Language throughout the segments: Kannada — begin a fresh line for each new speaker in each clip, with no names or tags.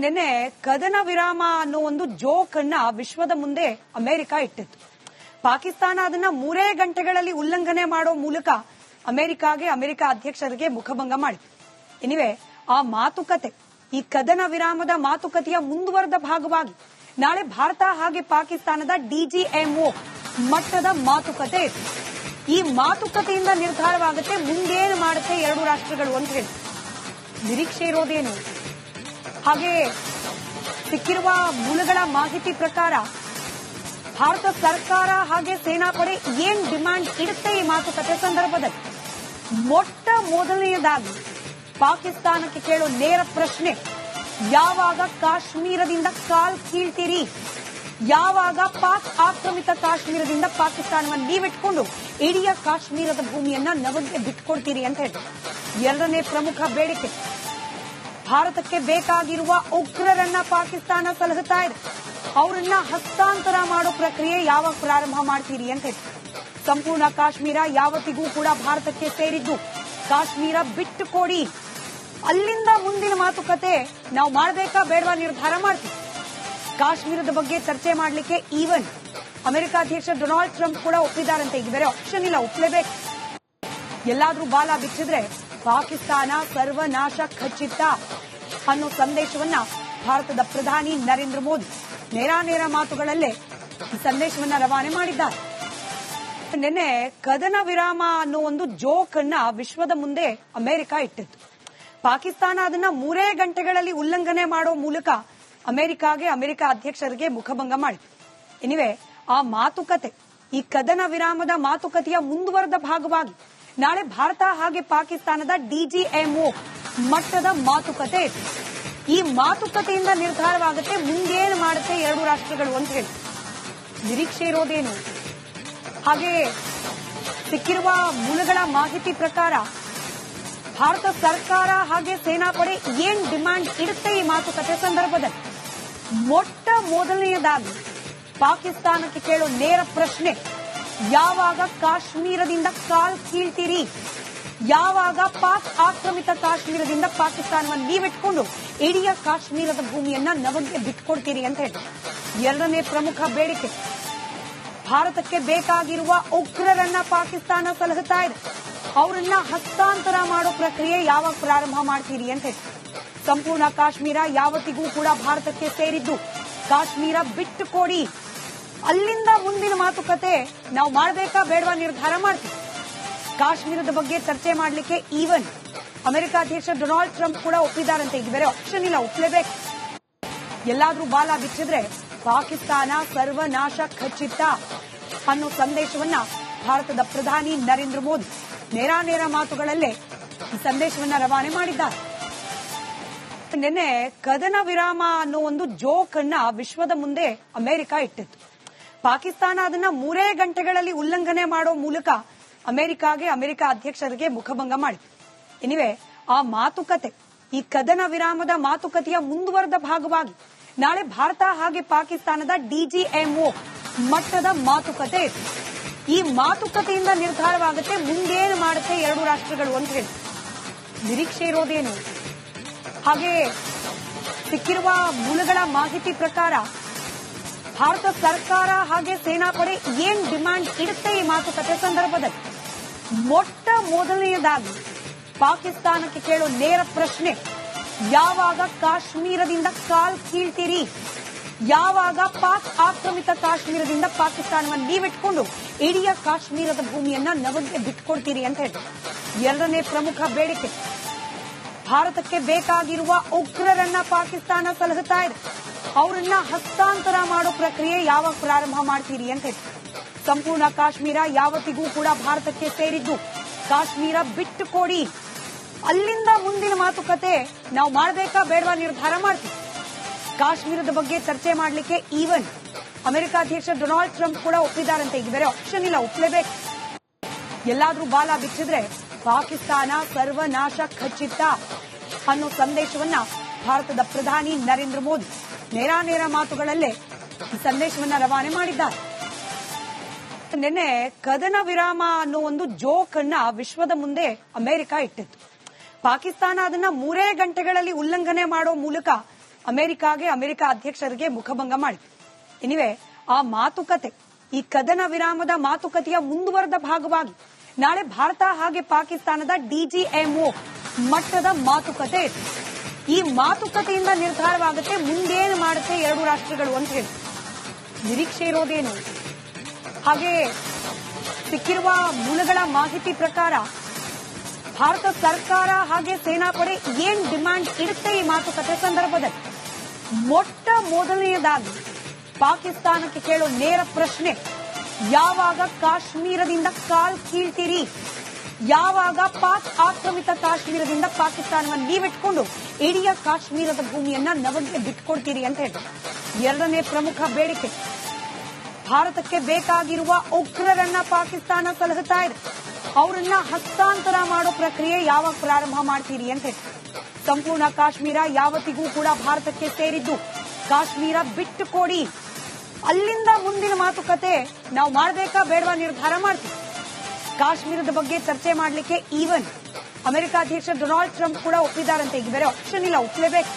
ನಿನ್ನೆ ಕದನ ವಿರಾಮ ಅನ್ನೋ ಒಂದು ಜೋಕ್ ಅನ್ನ ವಿಶ್ವದ ಮುಂದೆ ಅಮೆರಿಕ ಇಟ್ಟಿತ್ತು. ಪಾಕಿಸ್ತಾನ ಅದನ್ನ ಮೂರೇ ಗಂಟೆಗಳಲ್ಲಿ ಉಲ್ಲಂಘನೆ ಮಾಡೋ ಮೂಲಕ ಅಮೆರಿಕಾಗೆ, ಅಮೆರಿಕ ಅಧ್ಯಕ್ಷರಿಗೆ ಮುಖಭಂಗ ಮಾಡಿತು ಎನಿವೆ, ಆ ಮಾತುಕತೆ, ಈ ಕದನ ವಿರಾಮದ ಮಾತುಕತೆಯ ಮುಂದುವರೆದ ಭಾಗವಾಗಿ ನಾಳೆ ಭಾರತ ಹಾಗೆ ಪಾಕಿಸ್ತಾನದ ಡಿಜಿಎಂಒ ಮಟ್ಟದ ಮಾತುಕತೆ ಇತ್ತು. ಈ ಮಾತುಕತೆಯಿಂದ ನಿರ್ಧಾರವಾಗುತ್ತೆ ಮುಂದೇನು ಮಾಡುತ್ತೆ ಎರಡು ರಾಷ್ಟ್ರಗಳು ಅಂತ ಹೇಳಿ. ನಿರೀಕ್ಷೆ ಇರೋದೇನು? ಹಾಗೆ ಸಿಕ್ಕಿರುವ ಮೂಲಗಳ ಮಾಹಿತಿ ಪ್ರಕಾರ ಭಾರತ ಸರ್ಕಾರ ಹಾಗೆ ಸೇನಾಪಡೆ ಏನ್ ಡಿಮ್ಯಾಂಡ್ ಇಡುತ್ತೆ ಈ ಮಾತುಕತೆ ಸಂದರ್ಭದಲ್ಲಿ? ಮೊಟ್ಟ ಮೊದಲನೆಯದಾಗಿ ಪಾಕಿಸ್ತಾನಕ್ಕೆ ಕೇಳೋ ನೇರ ಪ್ರಶ್ನೆ, ಯಾವಾಗ ಕಾಶ್ಮೀರದಿಂದ ಕಾಲ್ ಕೀಳ್ತೀರಿ? ಯಾವಾಗ ಪಾಕ್ ಆಕ್ರಮಿತ ಕಾಶ್ಮೀರದಿಂದ ಪಾಕಿಸ್ತಾನವನ್ನು ನೀವಿಟ್ಕೊಂಡು ಇಡೀ ಕಾಶ್ಮೀರದ ಭೂಮಿಯನ್ನ ನಮಗೆ ಬಿಟ್ಕೊಡ್ತೀರಿ ಅಂತ ಹೇಳಿ ಎರಡನೇ ಪ್ರಮುಖ ಬೇಡಿಕೆ ಭಾರತಕ್ಕೆ ಬೇಕಾಗಿರುವ ಉಗ್ರರನ್ನ ಪಾಕಿಸ್ತಾನ ಸಲಹುತ್ತಾ ಇದೆ. ಅವರನ್ನ ಹಸ್ತಾಂತರ ಮಾಡೋ ಪ್ರಕ್ರಿಯೆ ಯಾವಾಗ ಪ್ರಾರಂಭ ಮಾಡ್ತೀರಿ ಅಂತ ಸಂಪೂರ್ಣ ಕಾಶ್ಮೀರ ಯಾವತ್ತಿಗೂ ಕೂಡ ಭಾರತಕ್ಕೆ ಸೇರಿದ್ದು. ಕಾಶ್ಮೀರ ಬಿಟ್ಟು ಕೊಡಿ. ಅಲ್ಲಿಂದ ಮುಂದಿನ ಮಾತುಕತೆ ನಾವು ಮಾಡಬೇಕಾ ಬೇಡವಾ ನಿರ್ಧಾರ ಮಾಡ್ತೀವಿ. ಕಾಶ್ಮೀರದ ಬಗ್ಗೆ ಚರ್ಚೆ ಮಾಡಲಿಕ್ಕೆ ಈವನ್ ಅಮೆರಿಕ ಅಧ್ಯಕ್ಷ ಡೊನಾಲ್ಡ್ ಟ್ರಂಪ್ ಕೂಡ ಒಪ್ಪಿದಾರಂತೆ ಈಗ ಬೇರೆ ಆಪ್ಷನ್ ಇಲ್ಲ ಒಪ್ಪಲೇಬೇಕು ಎಲ್ಲಾದರೂ ಬಾಲ ಬಿಚ್ಚಿದ್ರೆ ಪಾಕಿಸ್ತಾನ ಸರ್ವನಾಶ ಖಚಿತ. ಅನ್ನೋ ಸಂದೇಶವನ್ನ ಭಾರತದ ಪ್ರಧಾನಿ ನರೇಂದ್ರ ಮೋದಿ ನೇರ ಮಾತುಗಳಲ್ಲೇ ಈ ಸಂದೇಶವನ್ನ ರವಾನೆ ಮಾಡಿದ್ದಾರೆ. ನಿನ್ನೆ ಕದನ ವಿರಾಮ ಅನ್ನೋ ಒಂದು ಜೋಕ್ ಅನ್ನ ವಿಶ್ವದ ಮುಂದೆ ಅಮೆರಿಕ ಇಟ್ಟಿತ್ತು. ಪಾಕಿಸ್ತಾನ ಅದನ್ನ ಮೂರೇ ಗಂಟೆಗಳಲ್ಲಿ ಉಲ್ಲಂಘನೆ ಮಾಡೋ ಮೂಲಕ ಅಮೆರಿಕಾಗೆ ಅಮೆರಿಕ ಅಧ್ಯಕ್ಷರಿಗೆ ಮುಖಭಂಗ ಮಾಡಿತು ಎನಿವೆ, ಆ ಮಾತುಕತೆ, ಈ ಕದನ ವಿರಾಮದ ಮಾತುಕತೆಯ ಮುಂದುವರೆದ ಭಾಗವಾಗಿ ನಾಳೆ ಭಾರತ ಹಾಗೆ ಪಾಕಿಸ್ತಾನದ ಡಿಜಿಎಂಒ ಮಟ್ಟದ ಮಾತುಕತೆ ಇತ್ತು. ಈ ಮಾತುಕತೆಯಿಂದ ನಿರ್ಧಾರವಾಗುತ್ತೆ, ಮುಂದೇನು ಮಾಡುತ್ತೆ ಎರಡು ರಾಷ್ಟ್ರಗಳು ಅಂತ ಹೇಳಿ. ನಿರೀಕ್ಷೆ ಇರೋದೇನು? ಹಾಗೆ ಸಿಕ್ಕಿರುವ ಮೂಲಗಳ ಮಾಹಿತಿ ಪ್ರಕಾರ, ಭಾರತ ಸರ್ಕಾರ ಹಾಗೆ ಸೇನಾಪಡೆ ಏನ್ ಡಿಮಾಂಡ್ ಇಡುತ್ತೆ ಈ ಮಾತುಕತೆ ಸಂದರ್ಭದಲ್ಲಿ? ಮೊಟ್ಟ ಮೊದಲನೆಯದಾಗಿ ಪಾಕಿಸ್ತಾನಕ್ಕೆ ಕೇಳೋ ನೇರ ಪ್ರಶ್ನೆ, ಯಾವಾಗ ಕಾಶ್ಮೀರದಿಂದ ಕಾಲ್ ಕೀಳ್ತೀರಿ? ಯಾವಾಗ ಪಾಕ್ ಆಕ್ರಮಿತ ಕಾಶ್ಮೀರದಿಂದ ಪಾಕಿಸ್ತಾನವನ್ನು ನೀವಿಟ್ಕೊಂಡು ಇಡೀ ಕಾಶ್ಮೀರದ ಭೂಮಿಯನ್ನ ನಮಗೆ ಬಿಟ್ಕೊಡ್ತೀರಿ ಅಂತ ಹೇಳಿ ಎರಡನೇ ಪ್ರಮುಖ ಬೇಡಿಕೆ, ಭಾರತಕ್ಕೆ ಬೇಕಾಗಿರುವ ಉಗ್ರರನ್ನ ಪಾಕಿಸ್ತಾನ ಸಲಹುತ್ತಾ ಇದೆ. ಅವರನ್ನ ಹಸ್ತಾಂತರ ಮಾಡೋ ಪ್ರಕ್ರಿಯೆ ಯಾವಾಗ ಪ್ರಾರಂಭ ಮಾಡ್ತೀರಿ ಅಂತ ಹೇಳಿ ಸಂಪೂರ್ಣ ಕಾಶ್ಮೀರ ಯಾವತ್ತಿಗೂ ಕೂಡ ಭಾರತಕ್ಕೆ ಸೇರಿದ್ದು ಕಾಶ್ಮೀರ ಬಿಟ್ಟು ಕೊಡಿ ಅಲ್ಲಿಂದ ಮುಂದಿನ ಮಾತುಕತೆ ನಾವು ಮಾಡಬೇಕಾ ಬೇಡವಾ ನಿರ್ಧಾರ ಮಾಡ್ತೀವಿ. ಕಾಶ್ಮೀರದ ಬಗ್ಗೆ ಚರ್ಚೆ ಮಾಡಲಿಕ್ಕೆ ಈವನ್ ಅಮೆರಿಕ ಅಧ್ಯಕ್ಷ ಡೊನಾಲ್ಡ್ ಟ್ರಂಪ್ ಕೂಡ ಒಪ್ಪಿದಾರಂತೆ ಇದು ಬೇರೆ ಆಪ್ಷನ್ ಇಲ್ಲ ಒಪ್ಪಲೇಬೇಕು ಎಲ್ಲಾದ್ರೂ ಬಾಲ ಬಿಚ್ಚಿದ್ರೆ ಪಾಕಿಸ್ತಾನ ಸರ್ವನಾಶ ಖಚಿತ ಅನ್ನೋ ಸಂದೇಶವನ್ನ ಭಾರತದ ಪ್ರಧಾನಿ ನರೇಂದ್ರ ಮೋದಿ ನೇರ ಮಾತುಗಳಲ್ಲೇ ಈ ಸಂದೇಶವನ್ನ ರವಾನೆ ಮಾಡಿದ್ದಾರೆ. ನಿನ್ನೆ ಕದನ ವಿರಾಮ ಅನ್ನೋ ಒಂದು ಜೋಕ್ ಅನ್ನ ವಿಶ್ವದ ಮುಂದೆ ಅಮೆರಿಕ ಇಟ್ಟಿತ್ತು. ಪಾಕಿಸ್ತಾನ ಅದನ್ನ ಮೂರೇ ಗಂಟೆಗಳಲ್ಲಿ ಉಲ್ಲಂಘನೆ ಮಾಡೋ ಮೂಲಕ ಅಮೆರಿಕಾಗೆ ಅಮೆರಿಕ ಅಧ್ಯಕ್ಷರಿಗೆ ಮುಖಭಂಗ ಮಾಡಿತು ಎನಿವೆ, ಆ ಮಾತುಕತೆ, ಈ ಕದನ ವಿರಾಮದ ಮಾತುಕತೆಯ ಮುಂದುವರೆದ ಭಾಗವಾಗಿ ನಾಳೆ ಭಾರತ ಹಾಗೆ ಪಾಕಿಸ್ತಾನದ ಡಿಜಿಎಂಒ ಮಟ್ಟದ ಮಾತುಕತೆ ಇದೆ ಈ ಮಾತುಕತೆಯಿಂದ ನಿರ್ಧಾರವಾಗುತ್ತೆ ಮುಂದೇನು ಮಾಡುತ್ತೆ ಎರಡು ರಾಷ್ಟ್ರಗಳು ಅಂತ ಹೇಳಿ. ನಿರೀಕ್ಷೆ ಇರೋದೇನು? ಹಾಗೆ ಸಿಕ್ಕಿರುವ ಮೂಲಗಳ ಮಾಹಿತಿ ಪ್ರಕಾರ ಭಾರತ ಸರ್ಕಾರ ಹಾಗೆ ಸೇನಾಪಡೆ ಏನ್ ಡಿಮಾಂಡ್ ಇಡುತ್ತೆ ಈ ಮಾತುಕತೆ ಸಂದರ್ಭದಲ್ಲಿ? ಮೊಟ್ಟ ಮೊದಲನೆಯದಾಗಿ ಪಾಕಿಸ್ತಾನಕ್ಕೆ ಕೇಳೋ ನೇರ ಪ್ರಶ್ನೆ, ಯಾವಾಗ ಕಾಶ್ಮೀರದಿಂದ ಕಾಲ್ ಕೀಳ್ತೀರಿ? ಯಾವಾಗ ಪಾಕ್ ಆಕ್ರಮಿತ ಕಾಶ್ಮೀರದಿಂದ ಪಾಕಿಸ್ತಾನವನ್ನು ನೀವಿಟ್ಕೊಂಡು ಇಡೀ ಕಾಶ್ಮೀರದ ಭೂಮಿಯನ್ನ ನಮಗೆ ಬಿಟ್ಕೊಡ್ತೀರಿ ಅಂತ ಹೇಳಿದ್ರು ಎರಡನೇ ಪ್ರಮುಖ ಬೇಡಿಕೆ, ಭಾರತಕ್ಕೆ ಬೇಕಾಗಿರುವ ಉಗ್ರರನ್ನ ಪಾಕಿಸ್ತಾನ ಸಲಹುತ್ತಾ ಇದೆ. ಅವರನ್ನ ಹಸ್ತಾಂತರ ಮಾಡೋ ಪ್ರಕ್ರಿಯೆ ಯಾವಾಗ ಪ್ರಾರಂಭ ಮಾಡ್ತೀರಿ ಅಂತ ಹೇಳಿ ಸಂಪೂರ್ಣ ಕಾಶ್ಮೀರ ಯಾವತ್ತಿಗೂ ಕೂಡ ಭಾರತಕ್ಕೆ ಸೇರಿದ್ದು. ಕಾಶ್ಮೀರ ಬಿಟ್ಟು ಕೊಡಿ. ಅಲ್ಲಿಂದ ಮುಂದಿನ ಮಾತುಕತೆ ನಾವು ಮಾಡಬೇಕಾ ಬೇಡವಾ ನಿರ್ಧಾರ ಮಾಡ್ತೀವಿ. ಕಾಶ್ಮೀರದ ಬಗ್ಗೆ ಚರ್ಚೆ ಮಾಡಲಿಕ್ಕೆ ಈವನ್ ಅಮೆರಿಕ ಅಧ್ಯಕ್ಷ ಡೊನಾಲ್ಡ್ ಟ್ರಂಪ್ ಕೂಡ ಒಪ್ಪಿದಾರಂತೆ ಈಗ ಬೇರೆ ಆಪ್ಷನ್ ಇಲ್ಲ ಒಪ್ಪಲೇಬೇಕು ಎಲ್ಲಾದರೂ ಬಾಲ ಬಿಚ್ಚಿದ್ರೆ ಪಾಕಿಸ್ತಾನ ಸರ್ವನಾಶ ಖಚಿತ ಅನ್ನೋ ಸಂದೇಶವನ್ನ ಭಾರತದ ಪ್ರಧಾನಿ ನರೇಂದ್ರ ಮೋದಿ ನೇರ ಮಾತುಗಳಲ್ಲೇ ಈ ಸಂದೇಶವನ್ನ ರವಾನೆ ಮಾಡಿದ್ದಾರೆ. ನಿನ್ನೆ ಕದನ ವಿರಾಮ ಅನ್ನೋ ಒಂದು ಜೋಕ್ ಅನ್ನ ವಿಶ್ವದ ಮುಂದೆ ಅಮೆರಿಕ ಇಟ್ಟಿತ್ತು. ಪಾಕಿಸ್ತಾನ ಅದನ್ನ ಮೂರೇ ಗಂಟೆಗಳಲ್ಲಿ ಉಲ್ಲಂಘನೆ ಮಾಡೋ ಮೂಲಕ ಅಮೆರಿಕಾಗೆ, ಅಮೆರಿಕ ಅಧ್ಯಕ್ಷರಿಗೆ ಮುಖಭಂಗ ಮಾಡಿತು ಇನಿವೆ ಆ ಮಾತುಕತೆ, ಈ ಕದನ ವಿರಾಮದ ಮಾತುಕತೆಯ ಮುಂದುವರೆದ ಭಾಗವಾಗಿ ನಾಳೆ ಭಾರತ ಹಾಗೆ ಪಾಕಿಸ್ತಾನದ ಡಿಜಿಎಂಒ ಮಟ್ಟದ ಮಾತುಕತೆ ಇತ್ತು. ಈ ಮಾತುಕತೆಯಿಂದ ನಿರ್ಧಾರವಾಗುತ್ತೆ ಮುಂದೇನು ಮಾಡುತ್ತೆ ಎರಡು ರಾಷ್ಟ್ರಗಳು ಅಂತ ಹೇಳಿ. ನಿರೀಕ್ಷೆ ಇರೋದೇನು? ಹಾಗೆ ಸಿಕ್ಕಿರುವ ಮೂಲಗಳ ಮಾಹಿತಿ ಪ್ರಕಾರ ಭಾರತ ಸರ್ಕಾರ ಹಾಗೆ ಸೇನಾಪಡೆ ಏನ್ ಡಿಮ್ಯಾಂಡ್ ಇರುತ್ತೆ ಈ ಮಾತುಕತೆ ಸಂದರ್ಭದಲ್ಲಿ? ಮೊಟ್ಟ ಮೊದಲನೆಯದಾಗಿ ಪಾಕಿಸ್ತಾನಕ್ಕೆ ಕೇಳೋ ನೇರ ಪ್ರಶ್ನೆ, ಯಾವಾಗ ಕಾಶ್ಮೀರದಿಂದ ಕಾಲ್ ಕೀಳ್ತೀರಿ? ಯಾವಾಗ ಪಾಕ್ ಆಕ್ರಮಿತ ಕಾಶ್ಮೀರದಿಂದ ಪಾಕಿಸ್ತಾನವನ್ನು ನೀವಿಟ್ಕೊಂಡು ಇಡೀ ಕಾಶ್ಮೀರದ ಭೂಮಿಯನ್ನ ನವಗೆ ಬಿಟ್ಕೊಡ್ತೀರಿ ಅಂತ ಹೇಳಿ ಎರಡನೇ ಪ್ರಮುಖ ಬೇಡಿಕೆ ಭಾರತಕ್ಕೆ ಬೇಕಾಗಿರುವ ಉಗ್ರರನ್ನ ಪಾಕಿಸ್ತಾನ ಸಲಹುತ್ತಾ ಇದೆ. ಅವರನ್ನ ಹಸ್ತಾಂತರ ಮಾಡೋ ಪ್ರಕ್ರಿಯೆ ಯಾವಾಗ ಪ್ರಾರಂಭ ಮಾಡ್ತೀರಿ ಅಂತ ಸಂಪೂರ್ಣ ಕಾಶ್ಮೀರ ಯಾವತ್ತಿಗೂ ಕೂಡ ಭಾರತಕ್ಕೆ ಸೇರಿದ್ದು. ಕಾಶ್ಮೀರ ಬಿಟ್ಟು ಕೊಡಿ. ಅಲ್ಲಿಂದ ಮುಂದಿನ ಮಾತುಕತೆ ನಾವು ಮಾಡಬೇಕಾ ಬೇಡವಾ ನಿರ್ಧಾರ ಮಾಡ್ತೀವಿ. ಕಾಶ್ಮೀರದ ಬಗ್ಗೆ ಚರ್ಚೆ ಮಾಡಲಿಕ್ಕೆ ಈವನ್ ಅಮೆರಿಕ ಅಧ್ಯಕ್ಷ ಡೊನಾಲ್ಡ್ ಟ್ರಂಪ್ ಕೂಡ ಒಪ್ಪಿದಾರಂತೆ ಈಗ ಬೇರೆ ಆಪ್ಷನ್ ಇಲ್ಲ ಒಪ್ಪಲೇಬೇಕು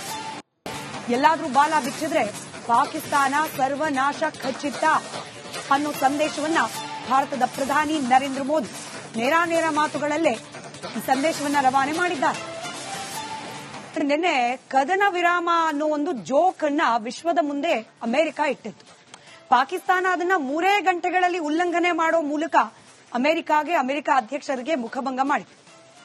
ಎಲ್ಲಾದ್ರೂ ಬಾಲ ಬಿಚ್ಚಿದ್ರೆ ಪಾಕಿಸ್ತಾನ ಸರ್ವನಾಶ ಖಚಿತ. ಅನ್ನೋ ಸಂದೇಶವನ್ನ ಭಾರತದ ಪ್ರಧಾನಿ ನರೇಂದ್ರ ಮೋದಿ ನೇರಾನೇರ ಮಾತುಗಳಲ್ಲೇ ಈ ಸಂದೇಶವನ್ನ ರವಾನೆ ಮಾಡಿದ್ದಾರೆ. ನಿನ್ನೆ ಕದನ ವಿರಾಮ ಅನ್ನೋ ಒಂದು ಜೋಕ್ ಅನ್ನ ವಿಶ್ವದ ಮುಂದೆ ಅಮೆರಿಕ ಇಟ್ಟಿತ್ತು. ಪಾಕಿಸ್ತಾನ ಅದನ್ನ ಮೂರೇ ಗಂಟೆಗಳಲ್ಲಿ ಉಲ್ಲಂಘನೆ ಮಾಡೋ ಮೂಲಕ ಅಮೆರಿಕಾಗೆ ಅಮೆರಿಕ ಅಧ್ಯಕ್ಷರಿಗೆ ಮುಖಭಂಗ ಮಾಡಿತು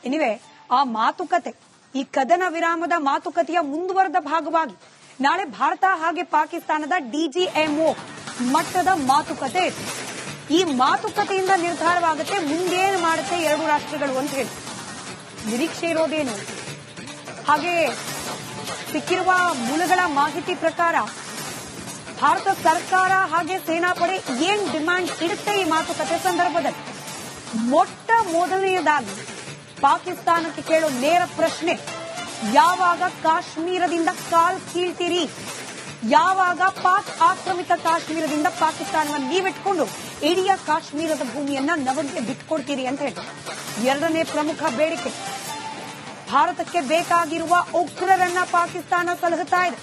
ಎನಿವೆ ಆ ಮಾತುಕತೆ, ಈ ಕದನ ವಿರಾಮದ ಮಾತುಕತೆಯ ಮುಂದುವರೆದ ಭಾಗವಾಗಿ ನಾಳೆ ಭಾರತ ಹಾಗೆ ಪಾಕಿಸ್ತಾನದ ಡಿಜಿಎಂಒ ಮಟ್ಟದ ಮಾತುಕತೆ ಈ ಮಾತುಕತೆಯಿಂದ ನಿರ್ಧಾರವಾಗುತ್ತೆ, ಮುಂದೇನು ಮಾಡುತ್ತೆ ಎರಡು ರಾಷ್ಟ್ರಗಳು ಅಂತ ಹೇಳಿ. ನಿರೀಕ್ಷೆ ಇರೋದೇನು? ಹಾಗೆ ಸಿಕ್ಕಿರುವ ಮೂಲಗಳ ಮಾಹಿತಿ ಪ್ರಕಾರ ಭಾರತ ಸರ್ಕಾರ ಹಾಗೆ ಸೇನಾಪಡೆ ಏನ್ ಡಿಮ್ಯಾಂಡ್ ಇಡುತ್ತೆ ಈ ಮಾತುಕತೆ ಸಂದರ್ಭದಲ್ಲಿ? ಮೊಟ್ಟ ಮೊದಲನೆಯದಾಗಿ ಪಾಕಿಸ್ತಾನಕ್ಕೆ ಕೇಳೋ ನೇರ ಪ್ರಶ್ನೆ, ಯಾವಾಗ ಕಾಶ್ಮೀರದಿಂದ ಕಾಲ್ ಕೀಳ್ತೀರಿ? ಯಾವಾಗ ಪಾಕ್ ಆಕ್ರಮಿತ ಕಾಶ್ಮೀರದಿಂದ ಪಾಕಿಸ್ತಾನವನ್ನು ನೀವಿಟ್ಕೊಂಡು ಇಡೀ ಕಾಶ್ಮೀರದ ಭೂಮಿಯನ್ನ ನವರಿಗೆ ಬಿಟ್ಕೊಡ್ತೀರಿ ಅಂತ ಹೇಳಿ. ಎರಡನೇ ಪ್ರಮುಖ ಬೇಡಿಕೆ. ಭಾರತಕ್ಕೆ ಬೇಕಾಗಿರುವ ಉಗ್ರರನ್ನ ಪಾಕಿಸ್ತಾನ ಸಲಹುತ್ತಾ ಇದೆ.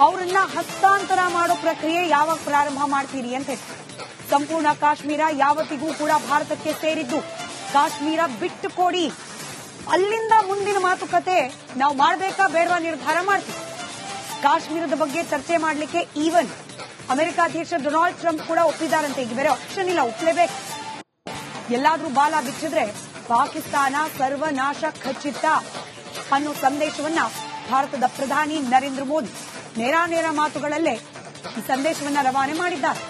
ಅವರನ್ನ ಹಸ್ತಾಂತರ ಮಾಡೋ ಪ್ರಕ್ರಿಯೆ ಯಾವಾಗ ಪ್ರಾರಂಭ ಮಾಡ್ತೀರಿ ಅಂತ ಹೇಳಿ. ಸಂಪೂರ್ಣ ಕಾಶ್ಮೀರ ಯಾವತ್ತಿಗೂ ಕೂಡ ಭಾರತಕ್ಕೆ ಸೇರಿದ್ದು ಕಾಶ್ಮೀರ ಬಿಟ್ಟು ಕೊಡಿ. ಅಲ್ಲಿಂದ ಮುಂದಿನ ಮಾತುಕತೆ ನಾವು ಮಾಡಬೇಕಾ ಬೇಡವಾ ನಿರ್ಧಾರ ಮಾಡ್ತೀವಿ. ಕಾಶ್ಮೀರದ ಬಗ್ಗೆ ಚರ್ಚೆ ಮಾಡಲಿಕ್ಕೆ ಈವನ್ ಅಮೆರಿಕ ಅಧ್ಯಕ್ಷ ಡೊನಾಲ್ಡ್ ಟ್ರಂಪ್ ಕೂಡ ಒಪ್ಪಿದ್ದಾರಂತೆ. ಈಗ ಬೇರೆ ಆಪ್ಷನ್ ಇಲ್ಲ ಒಪ್ಪಲೇಬೇಕು ಎಲ್ಲಾದ್ರೂ ಬಾಲ ಬಿಚ್ಚಿದ್ರೆ ಪಾಕಿಸ್ತಾನ ಸರ್ವನಾಶ ಖಚಿತ ಅನ್ನೋ ಸಂದೇಶವನ್ನ ಭಾರತದ ಪ್ರಧಾನಿ ನರೇಂದ್ರ ಮೋದಿ ನೇರಾನೇರ ಮಾತುಗಳಲ್ಲೇ ಈ ಸಂದೇಶವನ್ನ ರವಾನೆ ಮಾಡಿದ್ದಾರೆ.